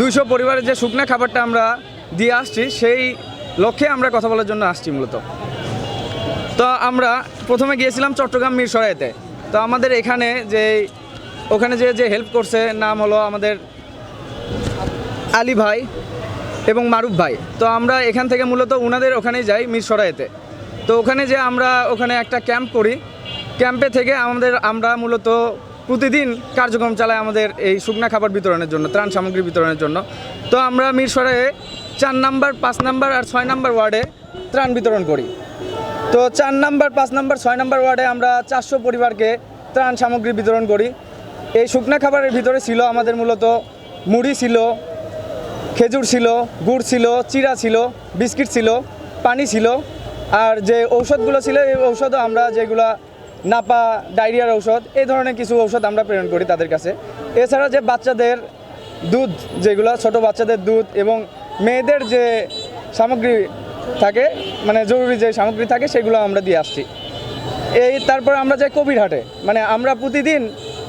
দুইশো পরিবারের যে শুকনা খাবারটা আমরা দিয়ে আসছি, সেই লক্ষ্যে আমরা কথা বলার জন্য আসছি মূলত। তো আমরা প্রথমে গিয়েছিলাম চট্টগ্রাম মিরসরাইতে তো আমাদের এখানে যে, ওখানে যে যে হেল্প করছে, নাম হলো আমাদের আলী ভাই এবং মারুফ ভাই। তো আমরা এখান থেকে মূলত ওনাদের ওখানেই যাই মিরসরাইতে তো ওখানে যে আমরা, ওখানে একটা ক্যাম্প করি। ক্যাম্পে থেকে আমাদের, আমরা মূলত প্রতিদিন কার্যক্রম চালাই আমাদের এই শুকনা খাবার বিতরণের জন্য, ত্রাণ সামগ্রী বিতরণের জন্য। তো আমরা মিরসরে চার নাম্বার, পাঁচ নাম্বার আর ছয় নাম্বার ওয়ার্ডে ত্রাণ বিতরণ করি। তো চার নাম্বার, পাঁচ নাম্বার, ছয় নাম্বার ওয়ার্ডে আমরা চারশো পরিবারকে ত্রাণ সামগ্রী বিতরণ করি। এই শুকনা খাবারের ভিতরে ছিল আমাদের মূলত মুড়ি ছিল, খেজুর ছিল, গুড় ছিল চিরা ছিল, বিস্কিট ছিল, পানি ছিল। আর যে ঔষধগুলো ছিল, এই ঔষধও আমরা যেগুলা নাপা, ডায়রিয়ার ঔষধ, এই ধরনের কিছু ঔষধ আমরা প্রেরণ করি তাদের কাছে। এছাড়া যে বাচ্চাদের দুধ, যেগুলো ছোট বাচ্চাদের দুধ এবং মেয়েদের যে সামগ্রী থাকে মানে জরুরি যে সামগ্রী থাকে, সেগুলো আমরা দিয়ে আসছি। এই তারপর আমরা যাই কবিরহাটে মানে আমরা প্রতিদিন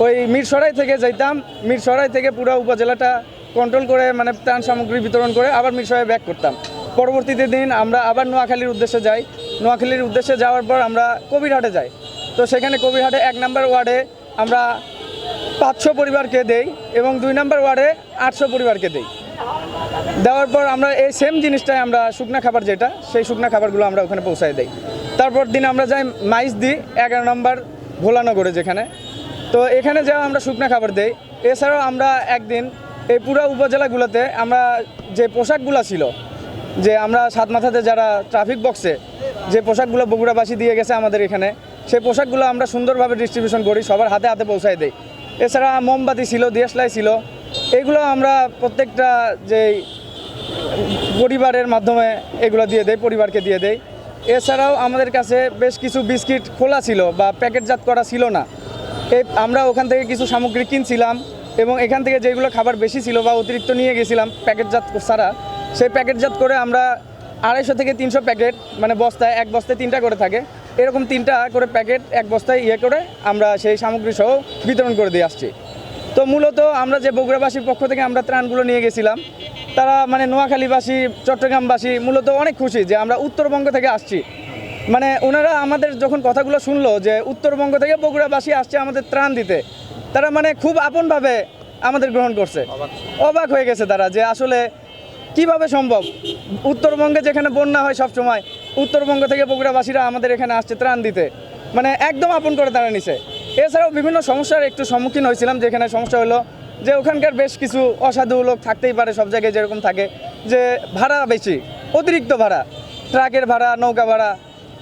ওই মিরসরাই থেকে যাইতাম, মিরসরাই থেকে পুরো উপজেলাটা কন্ট্রোল করে মানে ত্রাণ সামগ্রী বিতরণ করে আবার মিরসরাই ব্যাক করতাম। পরবর্তীতে দিন আমরা আবার নোয়াখালীর উদ্দেশ্যে যাই। নোয়াখালীর উদ্দেশ্যে যাওয়ার পর আমরা কবিরহাটে যাই। তো সেখানে কবিরহাটে এক নম্বর ওয়ার্ডে আমরা পাঁচশো পরিবারকে দেই এবং দুই নম্বর ওয়ার্ডে আটশো পরিবারকে দেই। দেওয়ার পর আমরা এই সেম জিনিসটাই আমরা শুকনা খাবার যেটা, সেই শুকনা খাবারগুলো আমরা ওখানে পৌঁছায় দেই। তারপর দিন আমরা যাই মাইস দিই এগারো নম্বর ভোলানগরে যেখানে। তো এখানে যাও আমরা শুকনা খাবার দেই। এছাড়াও আমরা একদিন এই পুরো উপজেলাগুলোতে আমরা যে পোশাকগুলো ছিল, যে আমরা সাত মাথাতে যারা ট্রাফিক বক্সে যে পোশাকগুলো বগুড়াবাসী দিয়ে গেছে আমাদের এখানে সেই পোশাকগুলো আমরা সুন্দরভাবে ডিস্ট্রিবিউশন করি, সবার হাতে হাতে পৌঁছায় দেই। এছাড়া মোমবাতি ছিল দিয়াশলাই ছিল, এগুলো আমরা প্রত্যেকটা যেই পরিবারের মাধ্যমে এগুলো দিয়ে দেয় পরিবারকে দিয়ে দেয় এছাড়াও আমাদের কাছে বেশ কিছু বিস্কিট খোলা ছিল বা প্যাকেটজাত করা ছিল না। এই আমরা ওখান থেকে কিছু সামগ্রী কিনছিলাম এবং এখান থেকে যেগুলো খাবার বেশি ছিল বা অতিরিক্ত নিয়ে গেছিলাম প্যাকেটজাত ছাড়া, সেই প্যাকেটজাত করে আমরা আড়াইশো থেকে তিনশো প্যাকেট মানে বস্তায়, এক বস্তায় তিনটা করে থাকে। এরকম তিনটা করে প্যাকেট এক বস্তায় ইয়ে করে আমরা সেই সামগ্রী সহ বিতরণ করে দিয়ে আসছি। তো মূলত আমরা যে বগুড়াবাসীর পক্ষ থেকে আমরা ত্রাণগুলো নিয়ে গেছিলাম তারা মানে নোয়াখালীবাসী চট্টগ্রামবাসী মূলত অনেক খুশি যে আমরা উত্তরবঙ্গ থেকে আসছি। মানে ওনারা আমাদের যখন কথাগুলো শুনলো যে উত্তরবঙ্গ থেকে বগুড়াবাসী আসছে আমাদের ত্রাণ দিতে তারা মানে খুব আপনভাবে আমাদের গ্রহণ করছে। অবাক। হয়ে গেছে তারা যে আসলে কীভাবে সম্ভব? উত্তরবঙ্গে যেখানে বন্যা হয় সব সময় উত্তরবঙ্গ থেকে বগুড়াবাসীরা আমাদের এখানে আসছে ত্রাণ দিতে। মানে একদম আপন করে তারা নিছে। এছাড়াও বিভিন্ন সমস্যার একটু সম্মুখীন হয়েছিলাম, যেখানে সমস্যা হলো যে ওখানকার বেশ কিছু অসাধু লোক থাকতেই পারে, সব জায়গায় যেরকম থাকে, যে ভাড়া বেশি, অতিরিক্ত ভাড়া, ট্রাকের ভাড়া, নৌকা ভাড়া,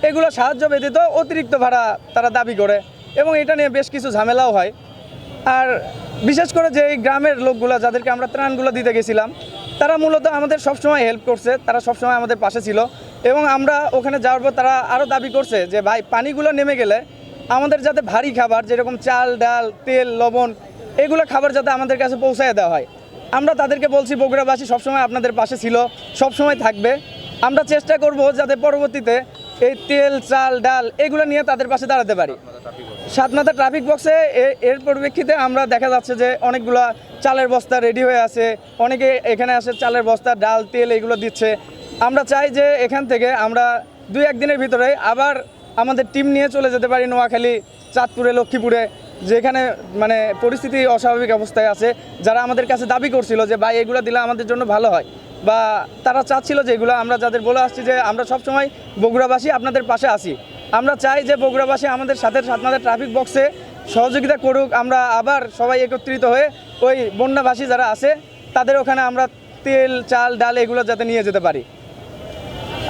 এগুলো সাহায্য ব্যতীত অতিরিক্ত ভাড়া তারা দাবি করে এবং এটা নিয়ে বেশ কিছু ঝামেলাও হয়। আর বিশেষ করে যে এই গ্রামের লোকগুলো যাদেরকে আমরা ত্রাণগুলো দিতে গেছিলাম, তারা মূলত আমাদের সবসময় হেল্প করছে, তারা সবসময় আমাদের পাশে ছিল। এবং আমরা ওখানে যাওয়ার পর তারা আরও দাবি করছে যে, ভাই, পানিগুলো নেমে গেলে আমাদের যাতে ভারী খাবার, যেরকম চাল, ডাল, তেল, লবণ, এগুলো খাবার যাতে আমাদের কাছে পৌঁছায় দেওয়া হয়। আমরা তাদেরকে বলছি, বগুড়াবাসী সবসময় আপনাদের পাশে ছিল, সবসময় থাকবে। আমরা চেষ্টা করব যাতে পরবর্তীতে এই তেল, চাল, ডাল এগুলো নিয়ে তাদের পাশে দাঁড়াতে পারি। সাতমাথা ট্রাফিক বক্সে এর পরিপ্রেক্ষিতে আমরা দেখা যাচ্ছে যে, অনেকগুলা চালের বস্তা রেডি হয়ে আছে। অনেকে এখানে আসে চালের বস্তা, ডাল, তেল এগুলো দিচ্ছে। আমরা চাই যে এখান থেকে আমরা দুই একদিনের ভিতরে আবার আমাদের টিম নিয়ে চলে যেতে পারি নোয়াখালী, চাঁদপুরে, লক্ষ্মীপুরে, যেখানে মানে পরিস্থিতি অস্বাভাবিক অবস্থায় আছে। যারা আমাদের কাছে দাবি করছিল যে, ভাই, এগুলো দিলে আমাদের জন্য ভালো হয়। বা তারা চাচ্ছিল যে, এগুলো আমরা যাদের বলে আসছি যে, আমরা সবসময় বগুড়াবাসী আপনাদের পাশে আসি আমরা চাই যে, বগুড়াবাসী আমাদের সাথে সাথে ট্রাফিক বক্সে সহযোগিতা করুক। আমরা আবার সবাই একত্রিত হয়ে ওই বন্যাবাসী যারা আছে, তাদের ওখানে আমরা তেল, চাল, ডাল এগুলো যাতে নিয়ে যেতে পারি।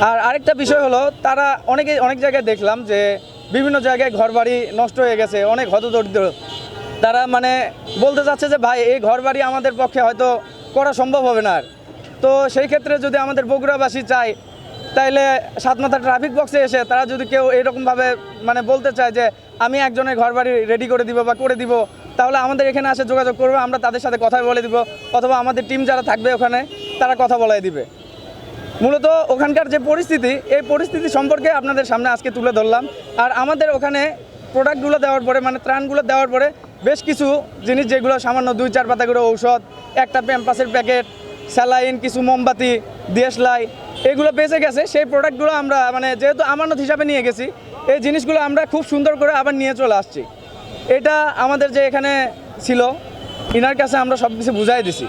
আর আরেকটা বিষয় হলো, তারা অনেকে অনেক জায়গায় দেখলাম যে বিভিন্ন জায়গায় ঘরবাড়ি নষ্ট হয়ে গেছে, অনেক হতদরিদ্র। তারা মানে বলতে চাচ্ছে যে, ভাই, এই ঘরবাড়ি আমাদের পক্ষে হয়তো করা সম্ভব হবে না আর। তো সেই ক্ষেত্রে যদি আমাদের বগুড়াবাসী চায়, তাইলে সাতমাথা ট্রাফিক বক্সে এসে তারা যদি কেউ এরকমভাবে মানে বলতে চায় যে, আমি একজনের ঘরবাড়ি রেডি করে দিব বা করে দিব, তাহলে আমাদের এখানে আসে যোগাযোগ করবে, আমরা তাদের সাথে কথা বলে দিব। অথবা আমাদের টিম যারা থাকবে ওখানে, তারা কথা বলাই দিবে। মূলত ওখানকার যে পরিস্থিতি, এই পরিস্থিতি সম্পর্কে আপনাদের সামনে আজকে তুলে ধরলাম। আর আমাদের ওখানে প্রোডাক্টগুলো দেওয়ার পরে মানে ত্রাণগুলো দেওয়ার পরে বেশ কিছু জিনিস যেগুলো সামান্য দুই চার পাতা করে ঔষধ, একটা প্যাম্পাসের প্যাকেট, স্যালাইন, কিছু মোমবাতি, দেশলাই, এগুলো বেঁচে গেছে। সেই প্রোডাক্টগুলো আমরা মানে যেহেতু আমানত হিসাবে নিয়ে গেছি, এই জিনিসগুলো আমরা খুব সুন্দর করে আবার নিয়ে চলে আসছি। এটা আমাদের যে এখানে ছিল, ইনার কাছে আমরা সব কিছু বুঝাই দিছি।